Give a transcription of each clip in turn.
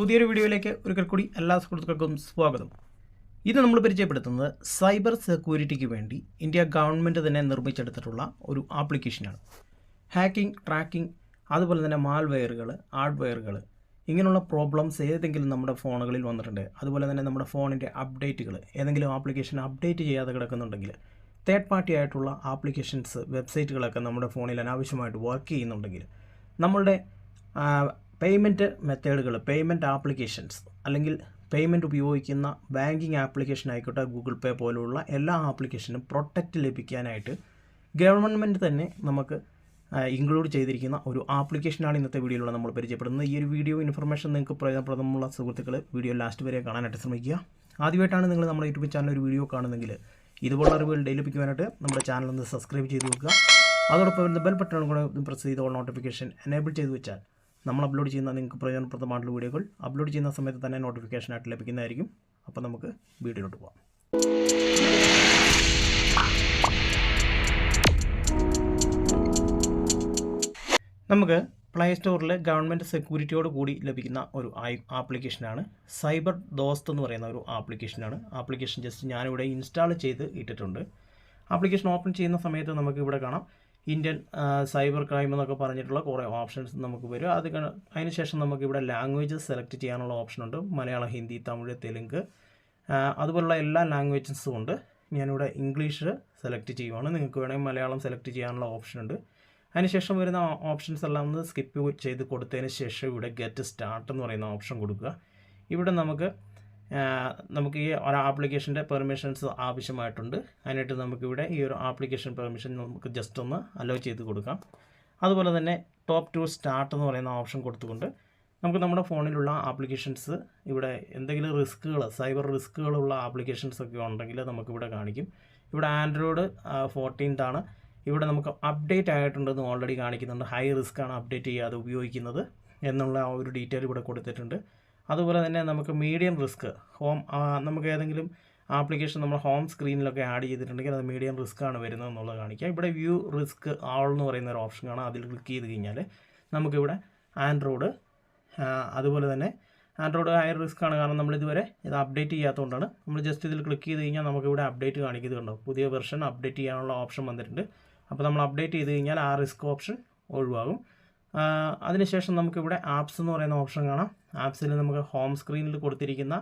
പുതിയൊരു വീഡിയോയിലേക്ക് ഒരിക്കൽ കൂടി എല്ലാ സുഹൃത്തുക്കൾക്കും സ്വാഗതം. ഇത് നമ്മൾ പരിചയപ്പെടുത്തുന്നത് സൈബർ സെക്യൂരിറ്റിക്ക് വേണ്ടി ഇന്ത്യ ഗവൺമെന്റ് തന്നെ നിർമ്മിച്ചെടുത്തിട്ടുള്ള ഒരു ആപ്ലിക്കേഷനാണ്. ഹാക്കിംഗ് ട്രാക്കിംഗ് അതുപോലെ തന്നെ മാൽവെയറുകൾ ഹാർഡ്വെയറുകൾ ഇങ്ങനെയുള്ള പ്രോബ്ലംസ് ഏതെങ്കിലും നമ്മുടെ ഫോണുകളിൽ വന്നിട്ടുണ്ട്. അതുപോലെ തന്നെ നമ്മുടെ ഫോണിന്റെ അപ്ഡേറ്റുകൾ ഏതെങ്കിലും ആപ്ലിക്കേഷൻ അപ്ഡേറ്റ് ചെയ്യാതെ കിടക്കുന്നുണ്ടെങ്കിൽ തേർഡ് പാർട്ടി ആയിട്ടുള്ള ആപ്ലിക്കേഷൻസ് വെബ്സൈറ്റുകളൊക്കെ നമ്മുടെ ഫോണിൽ അനാവശ്യമായിട്ട് വർക്ക് ചെയ്യുന്നുണ്ടെങ്കിൽ നമ്മളുടെ പേയ്മെന്റ് മെത്തേഡുകൾ പേയ്മെന്റ് ആപ്ലിക്കേഷൻസ് അല്ലെങ്കിൽ പേയ്മെന്റ് ഉപയോഗിക്കുന്ന ബാങ്കിങ് ആപ്ലിക്കേഷൻ ആയിക്കോട്ടെ ഗൂഗിൾ പേ പോലുള്ള എല്ലാ ആപ്ലിക്കേഷനും പ്രൊട്ടക്റ്റ് ലഭിക്കാനായിട്ട് ഗവൺമെന്റ് തന്നെ നമുക്ക് ഇൻക്ലൂഡ് ചെയ്തിരിക്കുന്ന ഒരു ആപ്ലിക്കേഷനാണ് ഇന്നത്തെ വീഡിയോയിലൂടെ നമ്മൾ പരിചയപ്പെടുന്നത്. ഈ ഒരു വീഡിയോ ഇൻഫർമേഷൻ നിങ്ങൾക്ക് പ്രയോജനപ്രദമുള്ള സുഹൃത്തുക്കൾ വീഡിയോ ലാസ്റ്റ് വരെ കാണാനായിട്ട് ശ്രമിക്കുക. ആദ്യമായിട്ടാണ് നിങ്ങൾ നമ്മുടെ യൂട്യൂബ് ചാനൽ ഒരു വീഡിയോ കാണുന്നെങ്കിൽ ഇതുപോലുള്ള അറിവുകൾ ഡെയിലി നമ്മുടെ ചാനൽ ഒന്ന് സബ്സ്ക്രൈബ് ചെയ്ത് വെക്കുക. അതോടൊപ്പം ബെൽ ബട്ടൺ കൂടെ പ്രസ് ചെയ്ത് നോട്ടിഫിക്കേഷൻ എനേബിൾ ചെയ്ത് വെച്ചാൽ നമ്മൾ അപ്ലോഡ് ചെയ്യുന്ന നിങ്ങൾക്ക് പ്രയോജനപ്രദമായിട്ടുള്ള വീഡിയോകൾ അപ്ലോഡ് ചെയ്യുന്ന സമയത്ത് തന്നെ നോട്ടിഫിക്കേഷനായിട്ട് ലഭിക്കുന്നതായിരിക്കും. അപ്പോൾ നമുക്ക് വീഡിയോയിലോട്ട് പോകാം നമുക്ക് പ്ലേ സ്റ്റോറിൽ ഗവൺമെന്റ് സെക്യൂരിറ്റിയോട് കൂടി ലഭിക്കുന്ന ഒരു ആപ്ലിക്കേഷനാണ് സൈബർ ദോസ്ത് എന്ന് പറയുന്ന ഒരു ആപ്ലിക്കേഷനാണ് ആപ്ലിക്കേഷൻ ജസ്റ്റ് ഞാനിവിടെ ഇൻസ്റ്റാൾ ചെയ്ത് ഇട്ടിട്ടുണ്ട്. ആപ്ലിക്കേഷൻ ഓപ്പൺ ചെയ്യുന്ന സമയത്ത് നമുക്ക് ഇവിടെ കാണാം. ഇന്ത്യൻ സൈബർ ക്രൈം എന്നൊക്കെ പറഞ്ഞിട്ടുള്ള കുറേ ഓപ്ഷൻസ് നമുക്ക് വരും. അത് അതിനുശേഷം നമുക്ക് ഇവിടെ ലാംഗ്വേജസ് സെലക്ട് ചെയ്യാനുള്ള ഓപ്ഷൻ ഉണ്ട്. മലയാളം ഹിന്ദി തമിഴ് തെലുങ്ക് അതുപോലുള്ള എല്ലാ ലാംഗ്വേജസും ഉണ്ട്. ഞാനിവിടെ ഇംഗ്ലീഷ് സെലക്ട് ചെയ്യുവാണ്. നിങ്ങൾക്ക് വേണമെങ്കിൽ മലയാളം സെലക്ട് ചെയ്യാനുള്ള ഓപ്ഷൻ ഉണ്ട്. അതിനുശേഷം വരുന്ന ഓപ്ഷൻസ് എല്ലാം ഒന്ന് സ്കിപ്പ് ചെയ്ത് കൊടുത്തതിന് ശേഷം ഇവിടെ ഗെറ്റ് സ്റ്റാർട്ട് എന്ന് പറയുന്ന ഓപ്ഷൻ കൊടുക്കുക. ഇവിടെ നമുക്ക് നമുക്ക് ഈ ഒരു ആപ്ലിക്കേഷന്റെ പെർമിഷൻസ് ആവശ്യമായിട്ടുണ്ട്. അതിനായിട്ട് നമുക്കിവിടെ ഈ ഒരു ആപ്ലിക്കേഷൻ പെർമിഷൻ നമുക്ക് ജസ്റ്റ് ഒന്ന് അലോ ചെയ്ത് കൊടുക്കാം. അതുപോലെ തന്നെ ടോപ്പ് ടു സ്റ്റാർട്ട് എന്ന് പറയുന്ന ഓപ്ഷൻ കൊടുത്തുകൊണ്ട് നമുക്ക് നമ്മുടെ ഫോണിലുള്ള ആപ്ലിക്കേഷൻസ് ഇവിടെ എന്തെങ്കിലും റിസ്ക്കുകൾ സൈബർ റിസ്ക്കുകളുള്ള ആപ്ലിക്കേഷൻസ് ഒക്കെ ഉണ്ടെങ്കിൽ നമുക്കിവിടെ കാണിക്കും. ഇവിടെ ആൻഡ്രോയിഡ് ഫോർട്ടീൻത് ആണ്. ഇവിടെ നമുക്ക് അപ്ഡേറ്റ് ആയിട്ടുണ്ടെന്ന് ഓൾറെഡി കാണിക്കുന്നുണ്ട്. ഹൈ റിസ്ക്കാണ് അപ്ഡേറ്റ് ചെയ്യാതെ ഉപയോഗിക്കുന്നത് എന്നുള്ള ആ ഒരു ഡീറ്റെയിൽ ഇവിടെ കൊടുത്തിട്ടുണ്ട്. അതുപോലെ തന്നെ നമുക്ക് മീഡിയം റിസ്ക് ഹോം നമുക്ക് ഏതെങ്കിലും ആപ്ലിക്കേഷൻ നമ്മൾ ഹോം സ്ക്രീനിലൊക്കെ ആഡ് ചെയ്തിട്ടുണ്ടെങ്കിൽ അത് മീഡിയം റിസ്ക് ആണ് വരുന്നത് എന്നുള്ളത് കാണിക്കുക. ഇവിടെ വ്യൂ റിസ്ക് ആൾ എന്ന് പറയുന്ന ഒരു ഓപ്ഷൻ കാണാം. അതിൽ ക്ലിക്ക് ചെയ്ത് കഴിഞ്ഞാൽ നമുക്കിവിടെ ആൻഡ്രോയിഡ് അതുപോലെ തന്നെ ആൻഡ്രോയിഡ് ഹയർ റിസ്ക് ആണ്. കാരണം നമ്മൾ ഇതുവരെ ഇത് അപ്ഡേറ്റ് ചെയ്യാത്തതുകൊണ്ടാണ്. നമ്മൾ ജസ്റ്റ് ഇതിൽ ക്ലിക്ക് ചെയ്ത് കഴിഞ്ഞാൽ നമുക്കിവിടെ അപ്ഡേറ്റ് കാണിക്കുന്നുണ്ടോ പുതിയ വെർഷൻ അപ്ഡേറ്റ് ചെയ്യാനുള്ള ഓപ്ഷൻ വന്നിട്ടുണ്ട്. അപ്പോൾ നമ്മൾ അപ്ഡേറ്റ് ചെയ്ത് കഴിഞ്ഞാൽ ആ റിസ്ക് ഓപ്ഷൻ ഒഴിവാകും. അതിനുശേഷം നമുക്കിവിടെ ആപ്സ് എന്ന് പറയുന്ന ഓപ്ഷൻ കാണാം. ആപ്സിൽ നമുക്ക് ഹോം സ്ക്രീനിൽ കൊടുത്തിരിക്കുന്ന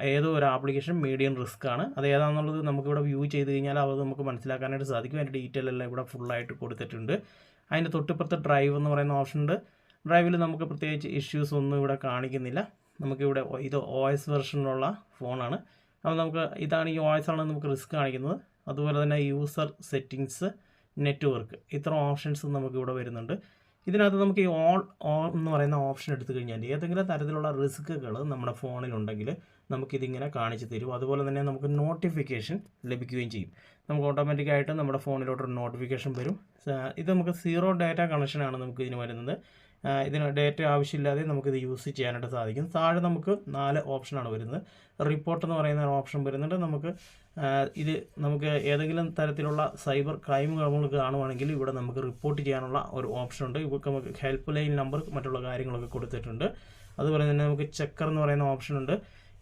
ഏതോ ഒരു ആപ്ലിക്കേഷൻ മീഡിയം റിസ്ക് ആണ്. അത് ഏതാണെന്നുള്ളത് നമുക്കിവിടെ വ്യൂ ചെയ്ത് കഴിഞ്ഞാൽ അത് നമുക്ക് മനസ്സിലാക്കാനായിട്ട് സാധിക്കും. അതിന്റെ ഡീറ്റെയിൽ എല്ലാം ഇവിടെ ഫുള്ളായിട്ട് കൊടുത്തിട്ടുണ്ട്. അതിന്റെ തൊട്ടിപ്പുറത്ത് ഡ്രൈവ് എന്ന് പറയുന്ന ഓപ്ഷൻ ഉണ്ട്. ഡ്രൈവിൽ നമുക്ക് പ്രത്യേകിച്ച് ഇഷ്യൂസ് ഒന്നും ഇവിടെ കാണിക്കുന്നില്ല. നമുക്കിവിടെ ഇത് ഒ എസ് വെർഷനിലുള്ള ഫോണാണ് അപ്പോൾ നമുക്ക് ഇതാണ് ഈ ഒ എസ് ആണ് നമുക്ക് റിസ്ക് കാണിക്കുന്നത്. അതുപോലെ തന്നെ യൂസർ സെറ്റിങ്സ് നെറ്റ്വർക്ക് ഇത്ര ഓപ്ഷൻസ് നമുക്കിവിടെ വരുന്നുണ്ട്. ഇതിനകത്ത് നമുക്ക് ഈ ഓൾ ഓൺ എന്ന് പറയുന്ന ഓപ്ഷൻ എടുത്തു കഴിഞ്ഞാൽ ഏതെങ്കിലും തരത്തിലുള്ള റിസ്ക്കുകൾ നമ്മുടെ ഫോണിലുണ്ടെങ്കിൽ നമുക്കിതിങ്ങനെ കാണിച്ചു തരും. അതുപോലെ തന്നെ നമുക്ക് നോട്ടിഫിക്കേഷൻ ലഭിക്കുകയും ചെയ്യും. നമുക്ക് ഓട്ടോമാറ്റിക്കായിട്ട് നമ്മുടെ ഫോണിലോട്ടൊരു നോട്ടിഫിക്കേഷൻ വരും. ഇത് നമുക്ക് സീറോ ഡാറ്റ കണക്ഷനാണ് നമുക്ക് ഇതിന് വരുന്നത്. ഇതിന് ഡേറ്റ ആവശ്യമില്ലാതെ നമുക്ക് ഇത് യൂസ് ചെയ്യാനായിട്ട് സാധിക്കും. താഴെ നമുക്ക് നാല് ഓപ്ഷനാണ് വരുന്നത്. റിപ്പോർട്ട് എന്ന് പറയുന്ന ഓപ്ഷൻ വരുന്നുണ്ട്. നമുക്ക് ഇത് നമുക്ക് ഏതെങ്കിലും തരത്തിലുള്ള സൈബർ ക്രൈം നമ്മൾ കാണുവാണെങ്കിൽ ഇവിടെ നമുക്ക് റിപ്പോർട്ട് ചെയ്യാനുള്ള ഒരു ഓപ്ഷൻ ഉണ്ട്. ഇവർക്ക് നമുക്ക് ഹെൽപ്പ് ലൈൻ നമ്പർ മറ്റുള്ള കാര്യങ്ങളൊക്കെ കൊടുത്തിട്ടുണ്ട്. അതുപോലെ തന്നെ നമുക്ക് ചെക്കർ എന്ന് പറയുന്ന ഓപ്ഷൻ ഉണ്ട്.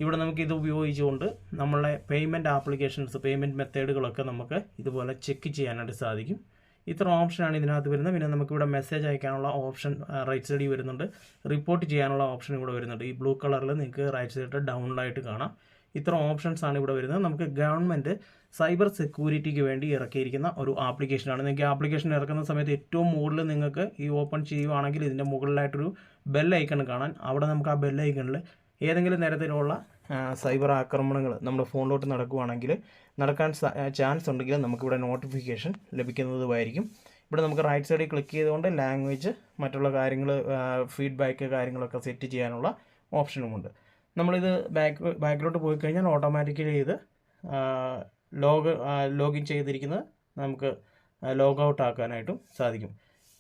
ഇവിടെ നമുക്ക് ഇത് ഉപയോഗിച്ചുകൊണ്ട് നമ്മളെ പേയ്മെന്റ് ആപ്ലിക്കേഷൻസ് പേയ്മെന്റ് മെത്തേഡുകളൊക്കെ നമുക്ക് ഇതുപോലെ ചെക്ക് ചെയ്യാനായിട്ട് സാധിക്കും. ഇത്ര ഓപ്ഷനാണ് ഇതിനകത്ത് വരുന്നത്. പിന്നെ നമുക്ക് ഇവിടെ മെസ്സേജ് അയക്കാനുള്ള ഓപ്ഷൻ റൈറ്റ് സൈഡിൽ വരുന്നുണ്ട്. റിപ്പോർട്ട് ചെയ്യാനുള്ള ഓപ്ഷൻ ഇവിടെ വരുന്നുണ്ട്. ഈ ബ്ലൂ കളറിൽ നിങ്ങൾക്ക് റൈറ്റ് സൈഡിൽ ഡൗണിലായിട്ട് കാണാം. ഇത്ര ഓപ്ഷൻസ് ആണ് ഇവിടെ വരുന്നത്. നമുക്ക് ഗവൺമെന്റ് സൈബർ സെക്യൂരിറ്റിക്ക് വേണ്ടി ഇറക്കിയിരിക്കുന്ന ഒരു ആപ്ലിക്കേഷനാണ് നിങ്ങൾക്ക് ആപ്ലിക്കേഷൻ ഇറക്കുന്ന സമയത്ത് ഏറ്റവും മുകളിൽ നിങ്ങൾക്ക് ഈ ഓപ്പൺ ചെയ്യുവാണെങ്കിൽ ഇതിന്റെ മുകളിലായിട്ടൊരു ബെൽ ഐക്കൺ കാണാൻ അവിടെ നമുക്ക് ആ ബെൽ ഐക്കണിൽ ഏതെങ്കിലും തരത്തിലുള്ള സൈബർ ആക്രമണങ്ങൾ നമ്മുടെ ഫോണിലോട്ട് നടക്കുകയാണെങ്കിൽ നടക്കാൻ ചാൻസ് ഉണ്ടെങ്കിൽ നമുക്കിവിടെ നോട്ടിഫിക്കേഷൻ ലഭിക്കുന്നതുമായിരിക്കും. ഇവിടെ നമുക്ക് റൈറ്റ് സൈഡിൽ ക്ലിക്ക് ചെയ്തുകൊണ്ട് ലാംഗ്വേജ് മറ്റുള്ള കാര്യങ്ങൾ ഫീഡ്ബാക്ക് കാര്യങ്ങളൊക്കെ സെറ്റ് ചെയ്യാനുള്ള ഓപ്ഷനുമുണ്ട് നമ്മളിത് ബാക്ക് ബാക്കിലോട്ട് പോയി കഴിഞ്ഞാൽ ഓട്ടോമാറ്റിക്കലി ഇത് ലോഗ് ലോഗിൻ ചെയ്തിരിക്കുന്നത് നമുക്ക് ലോഗ് ഔട്ട് ആക്കാനായിട്ടും സാധിക്കും.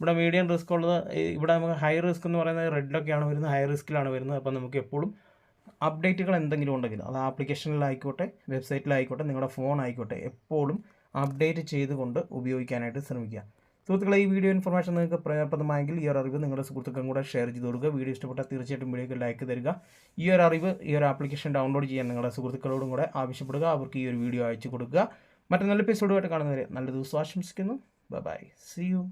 ഇവിടെ മീഡിയം റിസ്ക് ഉള്ളത് ഇവിടെ നമുക്ക് ഹൈ റിസ്ക് എന്ന് പറയുന്നത് റെഡിലൊക്കെയാണ് വരുന്നത് ഹൈ റിസ്ക്കിലാണ് വരുന്നത്. അപ്പം നമുക്ക് എപ്പോഴും അപ്ഡേറ്റുകൾ എന്തെങ്കിലും ഉണ്ടെങ്കിൽ അത് ആപ്ലിക്കേഷനിലായിക്കോട്ടെ വെബ്സൈറ്റിലായിക്കോട്ടെ നിങ്ങളുടെ ഫോൺ ആയിക്കോട്ടെ എപ്പോഴും അപ്ഡേറ്റ് ചെയ്തുകൊണ്ട് ഉപയോഗിക്കാനായിട്ട് ശ്രമിക്കുക. സുഹൃത്തുക്കളെ ഈ വീഡിയോ ഇൻഫർമേഷൻ നിങ്ങൾക്ക് പ്രയോജനപ്രദമായെങ്കിൽ ഈ ഒരു അറിവ് നിങ്ങളുടെ സുഹൃത്തുക്കളും കൂടെ ഷെയർ ചെയ്ത് കൊടുക്കുക. വീഡിയോ ഇഷ്ടപ്പെട്ടാൽ തീർച്ചയായിട്ടും വീഡിയോക്ക് ലൈക്ക് തരിക. ഈ ഒരു അറിവ് ഈ ഒരു ആപ്ലിക്കേഷൻ ഡൗൺലോഡ് ചെയ്യാൻ നിങ്ങളുടെ സുഹൃത്തുക്കളോടും കൂടെ ആവശ്യപ്പെടുക. അവർക്ക് ഈ ഒരു വീഡിയോ അയച്ചു കൊടുക്കുക. മറ്റൊരു നല്ല എപ്പിസോഡുമായിട്ട് കാണുന്നവരെ നല്ല ദിവസം ആശംസിക്കുന്നു. Bye bye C U